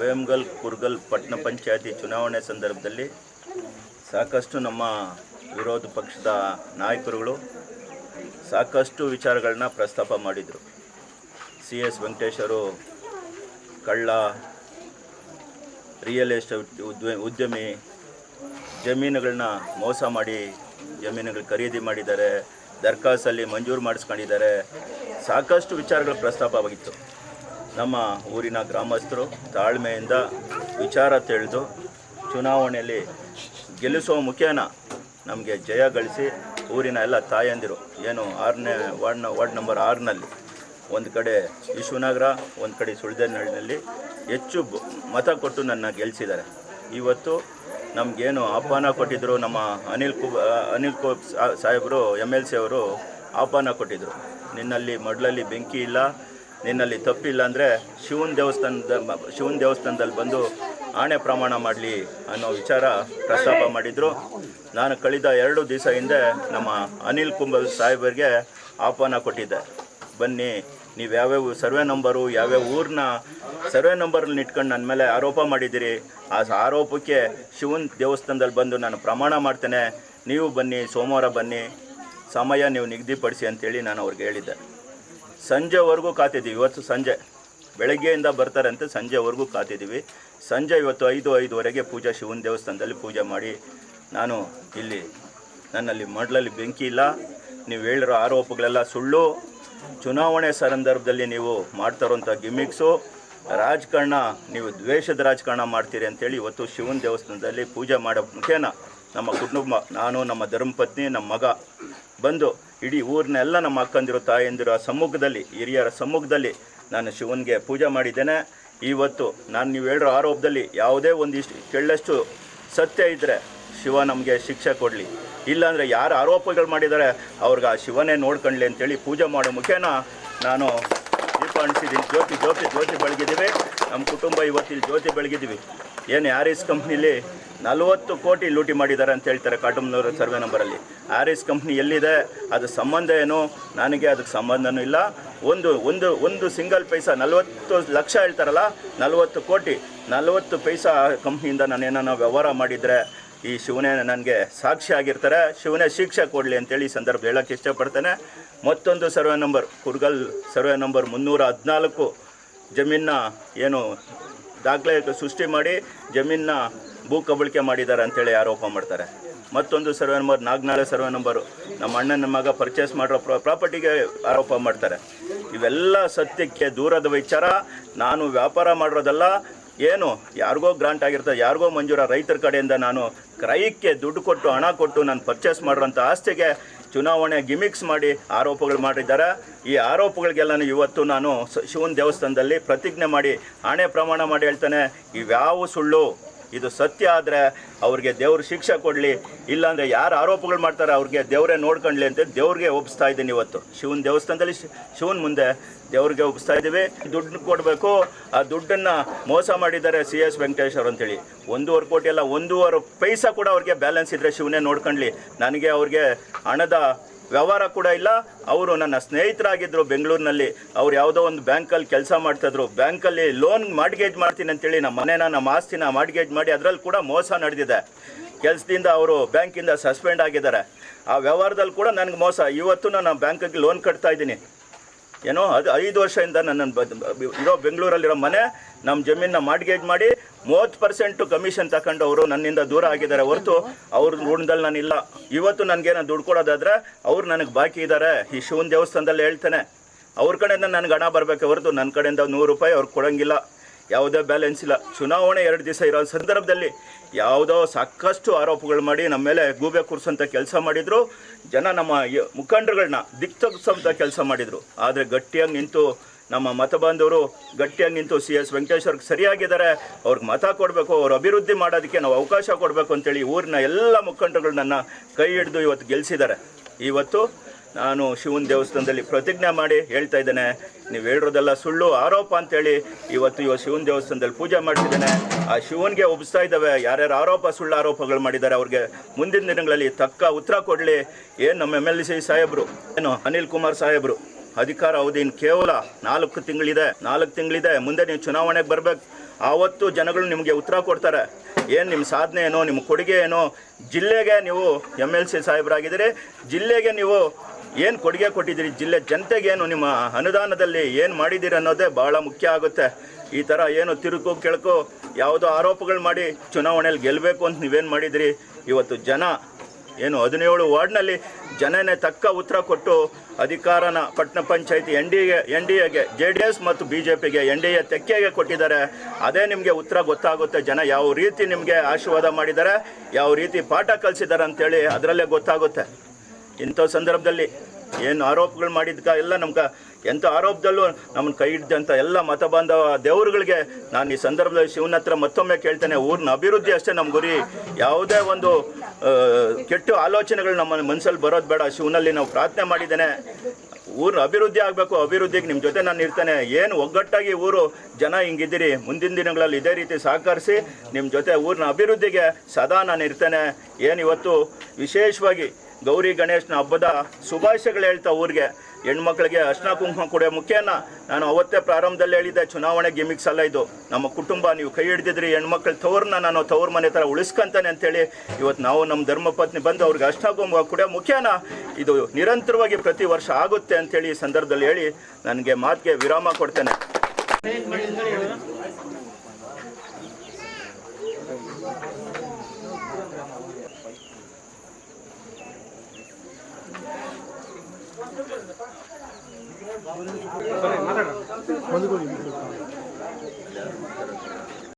ವೇಮಗಲ್, ಕುರ್ಗಲ್ ಪಟ್ಟಣ ಪಂಚಾಯತಿ ಚುನಾವಣೆ ಸಂದರ್ಭದಲ್ಲಿ ಸಾಕಷ್ಟು ನಮ್ಮ ವಿರೋಧ ಪಕ್ಷದ ನಾಯಕರುಗಳು ಸಾಕಷ್ಟು ವಿಚಾರಗಳನ್ನ ಪ್ರಸ್ತಾಪ ಮಾಡಿದರು. ಸಿ ಎಸ್ ವೆಂಕಟೇಶರು, ಕಳ್ಳ, ರಿಯಲ್ ಎಸ್ಟೇಟ್ ಉದ್ಯ ಉದ್ಯಮಿ ಜಮೀನುಗಳನ್ನ ಮೋಸ ಮಾಡಿ ಜಮೀನುಗಳು ಖರೀದಿ ಮಾಡಿದ್ದಾರೆ ದರ್ಖಾಸ್ತಲ್ಲಿ ಮಂಜೂರು ಮಾಡಿಸ್ಕೊಂಡಿದ್ದಾರೆ. ಸಾಕಷ್ಟು ವಿಚಾರಗಳು ಪ್ರಸ್ತಾಪವಾಗಿತ್ತು. ನಮ್ಮ ಊರಿನ ಗ್ರಾಮಸ್ಥರು ತಾಳ್ಮೆಯಿಂದ ವಿಚಾರ ತಿಳಿದು ಚುನಾವಣೆಯಲ್ಲಿ ಗೆಲ್ಲಿಸುವ ಮುಖೇನ ನಮಗೆ ಜಯ ಗಳಿಸಿ ಊರಿನ ಎಲ್ಲ ತಾಯಂದಿರು, ಏನು ಆರನೇ ವಾರ್ಡ್ ವಾರ್ಡ್ ನಂಬರ್ ಆರ್ನಲ್ಲಿ, ಒಂದು ಕಡೆ ವಿಶ್ವನಗರ, ಒಂದು ಕಡೆ ಸುಳ್ದನಹಳ್ಳಿನಲ್ಲಿ ಹೆಚ್ಚು ಮತ ಕೊಟ್ಟು ನನ್ನ ಗೆಲ್ಲಿಸಿದ್ದಾರೆ ಇವತ್ತು ನಮಗೇನು ಆಹ್ವಾನ ಕೊಟ್ಟಿದ್ದರು ನಮ್ಮ ಅನಿಲ್ ಕು ಅನಿಲ್ ಕು ಸಾಹೇಬರು ಎಂ ಎಲ್ ಸಿ ಅವರು ಆಹ್ವಾನ ಕೊಟ್ಟಿದ್ದರು ನಿನ್ನಲ್ಲಿ ಮಡಲಲ್ಲಿ ಬೆಂಕಿ ಇಲ್ಲ ನಿನ್ನಲ್ಲಿ ತಪ್ಪಿಲ್ಲ ಅಂದರೆ ಶಿವನ ದೇವಸ್ಥಾನದ ಶಿವನ ದೇವಸ್ಥಾನದಲ್ಲಿ ಬಂದು ಆಣೆ ಪ್ರಮಾಣ ಮಾಡಲಿ ಅನ್ನೋ ವಿಚಾರ ಪ್ರಸ್ತಾಪ ಮಾಡಿದರು. ನಾನು ಕಳೆದ ಎರಡು ದಿವಸ ಹಿಂದೆ ನಮ್ಮ ಅನಿಲ್ ಕುಂಬಲ್ ಸಾಹೇಬರಿಗೆ ಆಹ್ವಾನ ಕೊಟ್ಟಿದ್ದೆ. ಬನ್ನಿ, ನೀವು ಯಾವ್ಯಾವ ಸರ್ವೆ ನಂಬರು, ಯಾವ್ಯಾವ ಊರನ್ನ ಸರ್ವೆ ನಂಬರ್ನ ಇಟ್ಕೊಂಡು ನನ್ನ ಮೇಲೆ ಆರೋಪ ಮಾಡಿದ್ದೀರಿ. ಆ ಆರೋಪಕ್ಕೆ ಶಿವನ ದೇವಸ್ಥಾನದಲ್ಲಿ ಬಂದು ನಾನು ಪ್ರಮಾಣ ಮಾಡ್ತೇನೆ. ನೀವು ಬನ್ನಿ, ಸೋಮವಾರ ಬನ್ನಿ. ಸಮಯ ನೀವು ನಿಗದಿಪಡಿಸಿ ಅಂತೇಳಿ ನಾನು ಅವ್ರಿಗೆ ಹೇಳಿದ್ದೆ. ಸಂಜೆವರೆಗೂ ಕಾತಿದ್ದೀವಿ. ಇವತ್ತು ಸಂಜೆ. ಬೆಳಗ್ಗೆಯಿಂದ ಬರ್ತಾರಂತೆ ಸಂಜೆವರೆಗೂ ಕಾತಿದ್ದೀವಿ. ಸಂಜೆ ಇವತ್ತು ಐದು, ಐದುವರೆಗೆ ಪೂಜಾ ಶಿವನ ದೇವಸ್ಥಾನದಲ್ಲಿ ಪೂಜೆ ಮಾಡಿ ನಾನು ಇಲ್ಲಿ ನನ್ನಲ್ಲಿ ಮಡ್ಲಲ್ಲಿ ಬೆಂಕಿ ಇಲ್ಲ. ನೀವು ಹೇಳಿರೋ ಆರೋಪಗಳೆಲ್ಲ ಸುಳ್ಳು. ಚುನಾವಣೆ ಸಂದರ್ಭದಲ್ಲಿ ನೀವು ಮಾಡ್ತಾರೋಂಥ ಗಿಮಿಕ್ಸು. ರಾಜಕಾರಣ, ನೀವು ದ್ವೇಷದ ರಾಜಕಾರಣ ಮಾಡ್ತೀರಿ ಅಂತೇಳಿ ಇವತ್ತು ಶಿವನ ದೇವಸ್ಥಾನದಲ್ಲಿ ಪೂಜೆ ಮಾಡೋ ಮುಖೇನ ನಮ್ಮ ಕುಟುಂಬ, ನಾನು, ನಮ್ಮ ಧರ್ಮಪತ್ನಿ, ನಮ್ಮ ಮಗ ಬಂದು ಇಡೀ ಊರಿನೆಲ್ಲ ನಮ್ಮ ಅಕ್ಕಂದಿರು, ತಾಯಂದಿರು, ಆ ಸಮ್ಮುಖದಲ್ಲಿ, ಹಿರಿಯರ ಸಮ್ಮುಖದಲ್ಲಿ ನಾನು ಶಿವನಿಗೆ ಪೂಜೆ ಮಾಡಿದ್ದೇನೆ. ಇವತ್ತು ನಾನು ನೀವು ಹೇಳಿರೋ ಆರೋಪದಲ್ಲಿ ಯಾವುದೇ ಒಂದಿಷ್ಟು ಕೆಳ್ಳಷ್ಟು ಸತ್ಯ ಇದ್ದರೆ ಶಿವ ನಮಗೆ ಶಿಕ್ಷೆ ಕೊಡಲಿ. ಇಲ್ಲಾಂದರೆ ಯಾರು ಆರೋಪಗಳು ಮಾಡಿದ್ದಾರೆ, ಅವ್ರಿಗೆ ಆ ಶಿವನೇ ನೋಡ್ಕೊಳ್ಳಿ ಅಂತೇಳಿ ಪೂಜೆ ಮಾಡೋ ಮುಖೇನ ನಾನು ದೀಪ ಅಣಿಸಿದ್ದೀನಿ ಜ್ಯೋತಿ ಜ್ಯೋತಿ ಜ್ಯೋತಿ ಬೆಳಗಿದ್ದೀವಿ. ನಮ್ಮ ಕುಟುಂಬ ಇವತ್ತಿಲ್ಲಿ ಜ್ಯೋತಿ ಬೆಳಗಿದ್ದೀವಿ. ಏನು ಯಾರೀಸ್ ಕಂಪ್ನಿಲಿ ನಲವತ್ತು ಕೋಟಿ ಲೂಟಿ ಮಾಡಿದ್ದಾರೆ ಅಂತ ಹೇಳ್ತಾರೆ ಕಾಟುಮ್ನವ್ರ ಸರ್ವೆ ನಂಬರಲ್ಲಿ. ಆರಿಸ್ ಕಂಪ್ನಿ ಎಲ್ಲಿದೆ? ಅದು ಸಂಬಂಧ ಏನು? ನನಗೆ ಅದಕ್ಕೆ ಸಂಬಂಧನೂ ಇಲ್ಲ. ಒಂದು ಒಂದು ಒಂದು ಸಿಂಗಲ್ ಪೈಸಾ ನಲವತ್ತು ಲಕ್ಷ ಹೇಳ್ತಾರಲ್ಲ, ನಲವತ್ತು ಕೋಟಿ, ನಲವತ್ತು ಪೈಸಾ ಕಂಪ್ನಿಯಿಂದ ನಾನೇನೋ ವ್ಯವಹಾರ ಮಾಡಿದರೆ ಈ ಶಿವನೇ ನನಗೆ ಸಾಕ್ಷಿ ಆಗಿರ್ತಾರೆ. ಶಿವನೇ ಶಿಕ್ಷೆ ಕೊಡಲಿ ಅಂತೇಳಿ ಈ ಸಂದರ್ಭ ಹೇಳೋಕ್ಕೆ ಇಷ್ಟಪಡ್ತೇನೆ. ಮತ್ತೊಂದು survey number, Kurgal survey number ಮುನ್ನೂರ ಹದಿನಾಲ್ಕು. ಜಮೀನ ಏನು ದಾಖಲೆ ಸೃಷ್ಟಿ ಮಾಡಿ ಜಮೀನ ಭೂ ಕಬಳಿಕೆ ಮಾಡಿದ್ದಾರೆ ಅಂತೇಳಿ ಆರೋಪ ಮಾಡ್ತಾರೆ. ಮತ್ತೊಂದು survey number Nagnale survey number ನಮ್ಮ ಅಣ್ಣನ ಮಗ ಪರ್ಚೇಸ್ ಮಾಡಿರೋ ಪ್ರಾಪರ್ಟಿಗೆ ಆರೋಪ ಮಾಡ್ತಾರೆ. ಇವೆಲ್ಲ ಸತ್ಯಕ್ಕೆ ದೂರದ ವಿಚಾರ. ನಾನು ವ್ಯಾಪಾರ ಮಾಡಿರೋದಲ್ಲ. ಏನು? ಯಾರಿಗೋ ಗ್ರಾಂಟ್ ಆಗಿರ್ತದೆ. ಯಾರಿಗೋ ಮಂಜೂರ. ರೈತರ ಕಡೆಯಿಂದ ನಾನು ಕ್ರಯಕ್ಕೆ ದುಡ್ಡು ಕೊಟ್ಟು, ಹಣ ಕೊಟ್ಟು ನಾನು ಪರ್ಚೇಸ್ ಮಾಡಿರೋಂಥ ಆಸ್ತಿಗೆ ಚುನಾವಣೆ ಗಿಮಿಕ್ಸ್ ಮಾಡಿ ಆರೋಪಗಳು ಮಾಡಿದ್ದಾರೆ. ಈ ಆರೋಪಗಳಿಗೆಲ್ಲ ಇವತ್ತು ನಾನು ಶಿವನ್ ದೇವಸ್ಥಾನದಲ್ಲಿ ಪ್ರತಿಜ್ಞೆ ಮಾಡಿ, ಆಣೆ ಪ್ರಮಾಣ ಮಾಡಿ ಹೇಳ್ತಾನೆ. ಇವ್ಯಾವ ಸುಳ್ಳು? ಇದು ಸತ್ಯ ಆದರೆ ಅವ್ರಿಗೆ ದೇವ್ರ ಶಿಕ್ಷೆ ಕೊಡಲಿ, ಇಲ್ಲಾಂದರೆ ಯಾರು ಆರೋಪಗಳು ಮಾಡ್ತಾರೆ ಅವ್ರಿಗೆ ದೇವರೇ ನೋಡ್ಕೊಳ್ಳಿ ಅಂತ ದೇವ್ರಿಗೆ ಒಪ್ಪಿಸ್ತಾ ಇದ್ದೀನಿ ಇವತ್ತು. ಶಿವನ ದೇವಸ್ಥಾನದಲ್ಲಿ ಶಿವನ ಮುಂದೆ ದೇವ್ರಿಗೆ ಒಪ್ಪಿಸ್ತಾ ಇದ್ದೀವಿ. ದುಡ್ಡು ಕೊಡಬೇಕು. ಆ ದುಡ್ಡನ್ನು ಮೋಸ ಮಾಡಿದ್ದಾರೆ ಸಿ ಎಸ್ ವೆಂಕಟೇಶ್ವರ್ ಅಂತೇಳಿ. ಒಂದೂವರೆ ಕೋಟಿ ಅಲ್ಲ, ಒಂದೂವರೆ ಪೈಸಾ ಕೂಡ ಅವ್ರಿಗೆ ಬ್ಯಾಲೆನ್ಸ್ ಇದ್ದರೆ ಶಿವನೇ ನೋಡ್ಕೊಳ್ಳಿ ನನಗೆ ಅವ್ರಿಗೆ ಹಣದ ವ್ಯವಹಾರ ಕೂಡ ಇಲ್ಲ. ಅವರು ನನ್ನ ಸ್ನೇಹಿತರಾಗಿದ್ದರು ಬೆಂಗಳೂರಿನಲ್ಲಿ. ಅವ್ರು ಯಾವುದೋ ಒಂದು ಬ್ಯಾಂಕಲ್ಲಿ ಕೆಲಸ ಮಾಡ್ತಾಯಿದ್ರು ಬ್ಯಾಂಕಲ್ಲಿ ಲೋನ್ ಮಾಡ್ಗೇಜ್ ಮಾಡ್ತೀನಿ ಅಂತೇಳಿ ನಮ್ಮ ಮನೇನ, ನಮ್ಮ ಆಸ್ತಿನ ಮಾರ್ಟ್ಗೇಜ್ ಮಾಡಿ ಅದರಲ್ಲಿ ಕೂಡ ಮೋಸ ನಡೆದಿದೆ. ಕೆಲಸದಿಂದ ಅವರು ಬ್ಯಾಂಕಿಂದ ಸಸ್ಪೆಂಡ್ ಆಗಿದ್ದಾರೆ. ಆ ವ್ಯವಹಾರದಲ್ಲಿ ಕೂಡ ನನಗೆ ಮೋಸ. ಇವತ್ತು ನಾನು ಬ್ಯಾಂಕಿಗೆ ಲೋನ್ ಕಟ್ತಾ ಇದ್ದೀನಿ. ಏನೋ ಅದು ಐದು ವರ್ಷದಿಂದ ನನ್ನ ಇರೋ ಬೆಂಗಳೂರಲ್ಲಿರೋ ಮನೆ, ನಮ್ಮ ಜಮೀನನ್ನ ಮಾರ್ಟ್ಗೇಜ್ ಮಾಡಿ ಮೂವತ್ತು ಪರ್ಸೆಂಟು ಕಮಿಷನ್ ತಕೊಂಡವರು ನನ್ನಿಂದ ದೂರ ಆಗಿದ್ದಾರೆ ಹೊರತು ಅವ್ರ ಋಣದಲ್ಲಿ ಇಲ್ಲ. ಇವತ್ತು ನನಗೇನೋ ದುಡ್ಡು ಕೊಡೋದಾದ್ರೆ ಅವ್ರು ನನಗೆ ಬಾಕಿ ಇದ್ದಾರೆ ಈ ಶಿವನ ದೇವಸ್ಥಾನದಲ್ಲಿ ಹೇಳ್ತೇನೆ. ಅವ್ರ ಕಡೆಯಿಂದ ನನಗೆ ಹಣ ಬರಬೇಕು ಹೊರತು ನನ್ನ ಕಡೆಯಿಂದ ನೂರು ರೂಪಾಯಿ ಅವ್ರು ಕೊಡೋಂಗಿಲ್ಲ. ಯಾವುದೇ ಬ್ಯಾಲೆನ್ಸ್ ಇಲ್ಲ. ಚುನಾವಣೆ ಎರಡು ದಿವಸ ಇರೋ ಸಂದರ್ಭದಲ್ಲಿ ಯಾವುದೋ ಸಾಕಷ್ಟು ಆರೋಪಗಳು ಮಾಡಿ ನಮ್ಮ ಮೇಲೆ ಗೂಬೆ ಕೂರಿಸೋಂಥ ಕೆಲಸ ಮಾಡಿದರು. ಜನ ನಮ್ಮ ಮುಖಂಡರುಗಳನ್ನ ದಿಕ್ಕು ತಗ್ಸೋಂಥ ಕೆಲಸ ಮಾಡಿದರು. ಆದರೆ ಗಟ್ಟಿಯಾಗಿ ನಿಂತು ನಮ್ಮ ಮತ ಬಾಂಧವರು ಗಟ್ಟಿಯಾಗಿ ನಿಂತು ಸಿ ಎಸ್ ವೆಂಕಟೇಶ್ವರ್ಗೆ ಸರಿಯಾಗಿದ್ದಾರೆ, ಅವ್ರಿಗೆ ಮತ ಕೊಡಬೇಕು, ಅವ್ರ ಅಭಿವೃದ್ಧಿ ಮಾಡೋದಕ್ಕೆ ನಾವು ಅವಕಾಶ ಕೊಡಬೇಕು ಅಂತೇಳಿ ಊರಿನ ಎಲ್ಲ ಮುಖಂಡರುಗಳು ನನ್ನ ಕೈ ಹಿಡಿದು ಇವತ್ತು ಗೆಲ್ಲಿಸಿದ್ದಾರೆ ಇವತ್ತು ನಾನು ಶಿವನ ದೇವಸ್ಥಾನದಲ್ಲಿ ಪ್ರತಿಜ್ಞೆ ಮಾಡಿ ಹೇಳ್ತಾ ಇದ್ದೇನೆ, ನೀವು ಹೇಳಿರೋದೆಲ್ಲ ಸುಳ್ಳು, ಆರೋಪ ಅಂತೇಳಿ ಇವತ್ತು ಇವ ಶಿವನ ದೇವಸ್ಥಾನದಲ್ಲಿ ಪೂಜೆ ಮಾಡ್ತಿದ್ದೇನೆ. ಆ ಶಿವನಿಗೆ ಒಪ್ಪಿಸ್ತಾ ಇದ್ದಾವೆ, ಯಾರ್ಯಾರು ಆರೋಪ, ಸುಳ್ಳು ಆರೋಪಗಳು ಮಾಡಿದ್ದಾರೆ, ಅವ್ರಿಗೆ ಮುಂದಿನ ದಿನಗಳಲ್ಲಿ ತಕ್ಕ ಉತ್ತರ ಕೊಡಲಿ. ಏನು ನಮ್ಮ ಎಂ ಎಲ್ ಸಿ ಸಾಹೇಬರು, ಏನು ಅನಿಲ್ ಕುಮಾರ್ ಸಾಹೇಬರು ಅಧಿಕಾರ ಅವಧಿ ಇನ್ನು ಕೇವಲ ನಾಲ್ಕು ತಿಂಗಳಿದೆ ನಾಲ್ಕು ತಿಂಗಳಿದೆ, ಮುಂದೆ ನೀವು ಚುನಾವಣೆಗೆ ಬರಬೇಕು. ಆವತ್ತು ಜನಗಳು ನಿಮಗೆ ಉತ್ತರ ಕೊಡ್ತಾರೆ. ಏನು ನಿಮ್ಮ ಸಾಧನೆ ಏನೋ ನಿಮ್ಮ ಕೊಡುಗೆ ಏನೋ? ಜಿಲ್ಲೆಗೆ ನೀವು ಎಂ ಎಲ್ ಸಿ ಸಾಹೇಬರಾಗಿದ್ದೀರಿ. ಜಿಲ್ಲೆಗೆ ನೀವು ಏನು ಕೊಡುಗೆ ಕೊಟ್ಟಿದ್ದೀರಿ? ಜಿಲ್ಲೆ ಜನತೆಗೇನು ನಿಮ್ಮ ಅನುದಾನದಲ್ಲಿ ಏನು ಮಾಡಿದ್ದೀರಿ ಅನ್ನೋದೇ ಭಾಳ ಮುಖ್ಯ ಆಗುತ್ತೆ. ಈ ಥರ ಏನು ತಿರುಕು, ಕೆಳಕು ಯಾವುದೋ ಆರೋಪಗಳು ಮಾಡಿ ಚುನಾವಣೆಯಲ್ಲಿ ಗೆಲ್ಲಬೇಕು ಅಂತ ನೀವೇನು ಮಾಡಿದಿರಿ ಇವತ್ತು ಜನ ಏನು, ಹದಿನೇಳು ವಾರ್ಡ್ನಲ್ಲಿ ಜನನೇ ತಕ್ಕ ಉತ್ತರ ಕೊಟ್ಟು ಅಧಿಕಾರನ ಪಟ್ಟಣ ಪಂಚಾಯತಿ N D A N D ಎಗೆ ಜೆ ಡಿ ಎಸ್ ಮತ್ತು ಬಿ ಜೆ ಪಿಗೆ ಎನ್ ಡಿ ಎ ತೆಕ್ಕೆಗೆ ಕೊಟ್ಟಿದ್ದಾರೆ. ಅದೇ ನಿಮಗೆ ಉತ್ತರ ಗೊತ್ತಾಗುತ್ತೆ. ಜನ ಯಾವ ರೀತಿ ನಿಮಗೆ ಆಶೀರ್ವಾದ ಮಾಡಿದ್ದಾರೆ, ಯಾವ ರೀತಿ ಪಾಠ ಕಲಿಸಿದ್ದಾರೆ ಅಂತೇಳಿ ಅದರಲ್ಲೇ ಗೊತ್ತಾಗುತ್ತೆ. ಇಂಥ ಸಂದರ್ಭದಲ್ಲಿ ಏನು ಆರೋಪಗಳು ಮಾಡಿದ್ಕ ಎಲ್ಲ ನಮ್ಗೆ. ಎಂಥ ಆರೋಪದಲ್ಲೂ ನಮ್ಮನ್ನು ಕೈ ಹಿಡ್ದಂಥ ಎಲ್ಲ ಮತ ಬಾಂಧವ ದೇವರುಗಳಿಗೆ ನಾನು ಈ ಸಂದರ್ಭದಲ್ಲಿ ಶಿವನ ಹತ್ರ ಮತ್ತೊಮ್ಮೆ ಕೇಳ್ತೇನೆ. ಊರಿನ ಅಭಿವೃದ್ಧಿ ಅಷ್ಟೇ ನಮ್ಮ ಗುರಿ. ಯಾವುದೇ ಒಂದು ಕೆಟ್ಟ ಆಲೋಚನೆಗಳು ನಮ್ಮ ಮನಸ್ಸಲ್ಲಿ ಬರೋದು ಬೇಡ. ಶಿವನಲ್ಲಿ ನಾವು ಪ್ರಾರ್ಥನೆ ಮಾಡಿದ್ದೇನೆ. ಊರು ಅಭಿವೃದ್ಧಿ ಆಗಬೇಕು, ಅಭಿವೃದ್ಧಿಗೆ ನಿಮ್ಮ ಜೊತೆ ನಾನು ಇರ್ತೇನೆ. ಏನು ಒಗ್ಗಟ್ಟಾಗಿ ಊರು ಜನ ಹಿಂಗಿದ್ದೀರಿ, ಮುಂದಿನ ದಿನಗಳಲ್ಲಿ ಇದೇ ರೀತಿ ಸಹಕರಿಸಿ ನಿಮ್ಮ ಜೊತೆ ಊರಿನ ಅಭಿವೃದ್ಧಿಗೆ ಸದಾ ನಾನು ಇರ್ತೇನೆ. ಏನು ಇವತ್ತು ವಿಶೇಷವಾಗಿ ಗೌರಿ ಗಣೇಶನ ಹಬ್ಬದ ಶುಭಾಶಯಗಳು ಹೇಳ್ತಾ ಊರಿಗೆ. ಹೆಣ್ಮಕ್ಳಿಗೆ ಅರ್ಶನ ಕುಂಕುಮ ಕೊಡೋ ಮುಖ್ಯನ ನಾನು ಅವತ್ತೇ ಪ್ರಾರಂಭದಲ್ಲಿ ಹೇಳಿದ್ದೆ, ಚುನಾವಣೆ ಗಿಮಿಕ್ಸ್ ಅಲ್ಲ ಇದು. ನಮ್ಮ ಕುಟುಂಬ, ನೀವು ಕೈ ಹಿಡಿದಿದ್ರಿ, ಹೆಣ್ಮಕ್ಳ ತವ್ರನ್ನ ನಾನು ತವ್ರ ಮನೆ ಥರ ಉಳಿಸ್ಕೊಂತಾನೆ ಅಂತೇಳಿ ಇವತ್ತು ನಾವು ನಮ್ಮ ಧರ್ಮಪತ್ನಿ ಬಂದು ಅವ್ರಿಗೆ ಅರ್ಶನ ಕುಂಕುಮ ಕೊಡೋ ಮುಖ್ಯನ ಇದು ನಿರಂತರವಾಗಿ ಪ್ರತಿ ವರ್ಷ ಆಗುತ್ತೆ ಅಂತೇಳಿ ಈ ಸಂದರ್ಭದಲ್ಲಿ ಹೇಳಿ ನನಗೆ ಮಾತಿಗೆ ವಿರಾಮ ಕೊಡ್ತೇನೆ. ಒಂದು